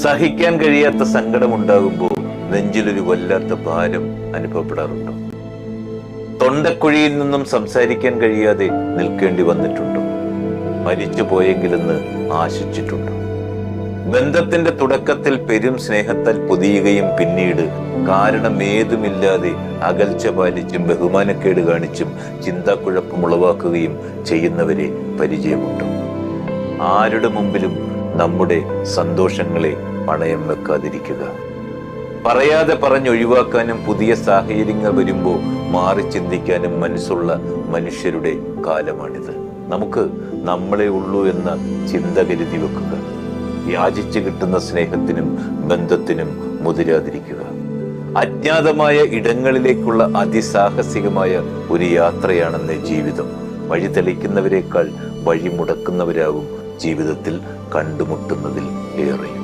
സഹിക്കാൻ കഴിയാത്ത സങ്കടമുണ്ടാകുമ്പോൾ നെഞ്ചിലൊരു വല്ലാത്ത ഭാരം അനുഭവപ്പെടാറുണ്ടോ. തൊണ്ടക്കുഴിയിൽ നിന്നും സംസാരിക്കാൻ കഴിയാതെ നിൽക്കേണ്ടി വന്നിട്ടുണ്ടോ. മരിച്ചു പോയെങ്കിലെന്ന് ആശിച്ചിട്ടുണ്ടോ. ബന്ധത്തിന്റെ തുടക്കത്തിൽ പെരും സ്നേഹത്താൽ പൊതിയുകയും പിന്നീട് കാരണം കാരണമേതുമില്ലാതെ അകൽച്ച പാലിച്ചും ബഹുമാനക്കേട് കാണിച്ചും ചിന്താക്കുഴപ്പം ഉളവാക്കുകയും ചെയ്യുന്നവരെ പരിചയമുണ്ടോ. ആരുടെ മുമ്പിലും നമ്മുടെ സന്തോഷങ്ങളെ പണയം വെക്കാതിരിക്കുക. പറയാതെ പറഞ്ഞൊഴിവാക്കാനും പുതിയ സാഹചര്യങ്ങൾ വരുമ്പോൾ മാറി ചിന്തിക്കാനും മനസ്സുള്ള മനുഷ്യരുടെ കാലമാണിത്. നമുക്ക് നമ്മളെ ഉള്ളൂ എന്ന ചിന്ത കരുതി വെക്കുക. യാചിച്ചു കിട്ടുന്ന സ്നേഹത്തിനും ബന്ധത്തിനും മുതിരാതിരിക്കുക. അജ്ഞാതമായ ഇടങ്ങളിലേക്കുള്ള അതിസാഹസികമായ ഒരു യാത്രയാണെന്ന് ജീവിതം. വഴി തെളിക്കുന്നവരെക്കാൾ വഴി മുടക്കുന്നവരാകും ജീവിതത്തിൽ കണ്ടുമുട്ടുന്നതിൽ ഏറെയും